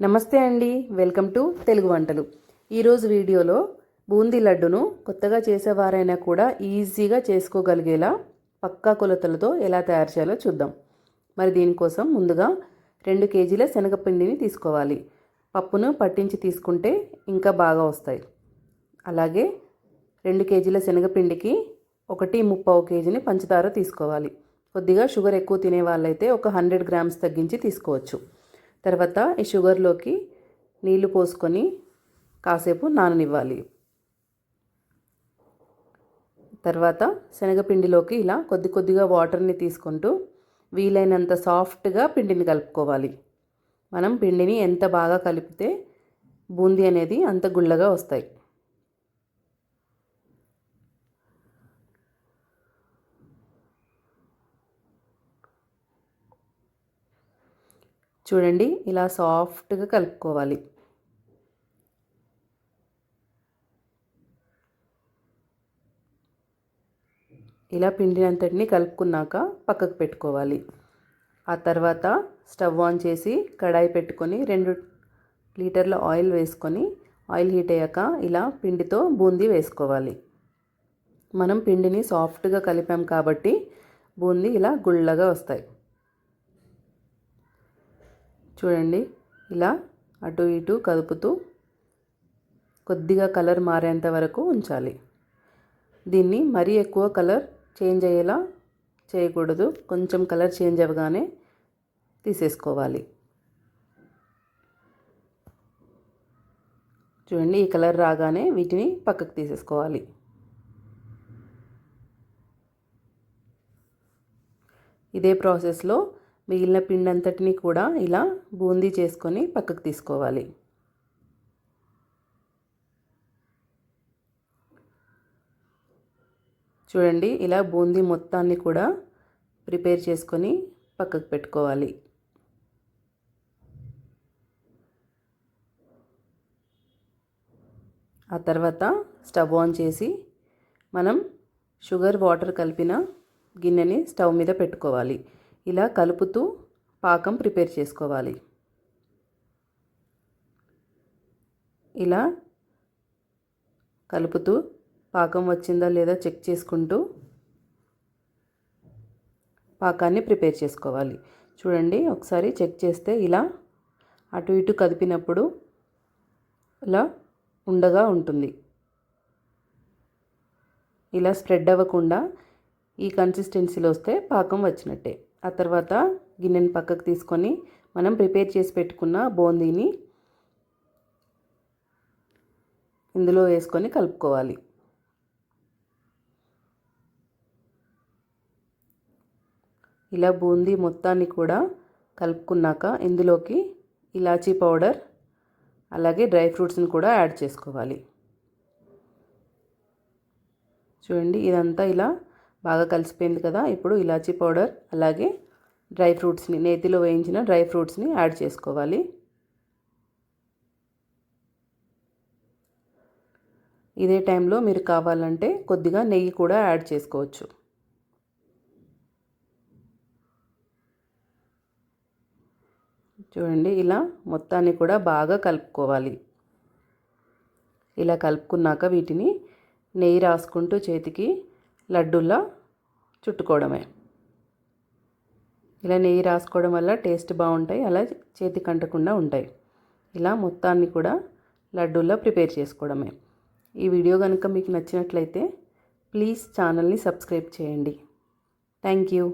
నమస్తే అండి welcome to Telugu వంటలు. ఈరోజు వీడియోలో బూందీ లడ్డును కొత్తగా చేసేవారైనా కూడా ఈజీగా చేసుకోగలిగేలా పక్కా కొలతలతో ఎలా తయారు చేయాలో చూద్దాం. మరి దీనికోసం ముందుగా రెండు కేజీల శనగపిండిని తీసుకోవాలి. పప్పును పట్టించి తీసుకుంటే ఇంకా బాగా వస్తాయి. అలాగే రెండు కేజీల శనగపిండికి ఒకటి ముప్పావు కేజీని పంచదార తీసుకోవాలి. కొద్దిగా షుగర్ ఎక్కువ తినే వాళ్ళైతే ఒక హండ్రెడ్ గ్రామ్స్ తగ్గించి తీసుకోవచ్చు. తర్వాత ఈ షుగర్లోకి నీళ్ళు పోసుకొని కాసేపు నాననివ్వాలి. తర్వాత శనగపిండిలోకి ఇలా కొద్ది కొద్దిగా వాటర్ని తీసుకుంటూ వీలైనంత సాఫ్ట్గా పిండిని కలుపుకోవాలి. మనం పిండిని ఎంత బాగా కలిపితే బూందీ అనేది అంత గుళ్ళగా వస్తాయి. చూడండి ఇలా సాఫ్ట్గా కలుపుకోవాలి. ఇలా పిండినంతటిని కలుపుకున్నాక పక్కకు పెట్టుకోవాలి. ఆ తర్వాత స్టవ్ ఆన్ చేసి కడాయి పెట్టుకొని రెండు లీటర్ల ఆయిల్ వేసుకొని ఆయిల్ హీట్ అయ్యాక ఇలా పిండితో బూందీ వేసుకోవాలి. మనం పిండిని సాఫ్ట్గా కలిపాం కాబట్టి బూందీ ఇలా గుళ్ళగా వస్తాయి. చూడండి. ఇలా అటు ఇటు కదుపుతూ కొద్దిగా కలర్ మారేంత వరకు ఉంచాలి. దీన్ని మరీ ఎక్కువ కలర్ చేంజ్ అయ్యేలా చేయకూడదు. కొంచెం కలర్ చేంజ్ అవ్వగానే తీసేసుకోవాలి. చూడండి ఈ కలర్ రాగానే వీటిని పక్కకు తీసేసుకోవాలి. ఇదే ప్రాసెస్లో మిగిలిన పిండి అంతటిని కూడా ఇలా బూందీ చేసుకొని పక్కకు తీసుకోవాలి. చూడండి ఇలా బూందీ మొత్తాన్ని కూడా ప్రిపేర్ చేసుకొని పక్కకు పెట్టుకోవాలి. ఆ తర్వాత స్టవ్ ఆన్ చేసి మనం షుగర్ వాటర్ కలిపిన గిన్నెని స్టవ్ మీద పెట్టుకోవాలి. ఇలా కలుపుతూ పాకం ప్రిపేర్ చేసుకోవాలి. ఇలా కలుపుతూ పాకం వచ్చిందా లేదా చెక్ చేసుకుంటూ పాకాన్ని ప్రిపేర్ చేసుకోవాలి. చూడండి ఒకసారి చెక్ చేస్తే ఇలా అటు ఇటు కదిపినప్పుడు ఇలా ఉండగా ఉంటుంది. ఇలా స్ప్రెడ్ అవ్వకుండా ఈ కన్సిస్టెన్సీలో వస్తే పాకం వచ్చినట్టే. ఆ తర్వాత గిన్నెని పక్కకు తీసుకొని మనం ప్రిపేర్ చేసి పెట్టుకున్న బూందీని ఇందులో వేసుకొని కలుపుకోవాలి. ఇలా బూందీ మొత్తాన్ని కూడా కలుపుకున్నాక ఇందులోకి ఇలాచీ పౌడర్ అలాగే డ్రై ఫ్రూట్స్ని కూడా యాడ్ చేసుకోవాలి. చూడండి ఇదంతా ఇలా బాగా కలిసిపోయింది కదా. ఇప్పుడు ఇలాచీ పౌడర్ అలాగే డ్రై ఫ్రూట్స్ని నేతిలో వేయించిన డ్రై ఫ్రూట్స్ని యాడ్ చేసుకోవాలి. ఇదే టైంలో మీరు కావాలంటే కొద్దిగా నెయ్యి కూడా యాడ్ చేసుకోవచ్చు. చూడండి ఇలా మొత్తాన్ని కూడా బాగా కలుపుకోవాలి. ఇలా కలుపుకున్నాక వీటిని నెయ్యి రాసుకుంటూ చేతికి లడ్డూల్లో చుట్టుకోవడమే. ఇలా నెయ్యి రాసుకోవడం వల్ల టేస్ట్ బాగుంటాయి అలా చేతికి అంటకుండా ఉంటాయి. ఇలా మొత్తాన్ని కూడా లడ్డూల్లో ప్రిపేర్ చేసుకోవడమే. ఈ వీడియో కనుక మీకు నచ్చినట్లయితే ప్లీజ్ ఛానల్ని సబ్స్క్రైబ్ చేయండి. Thank you.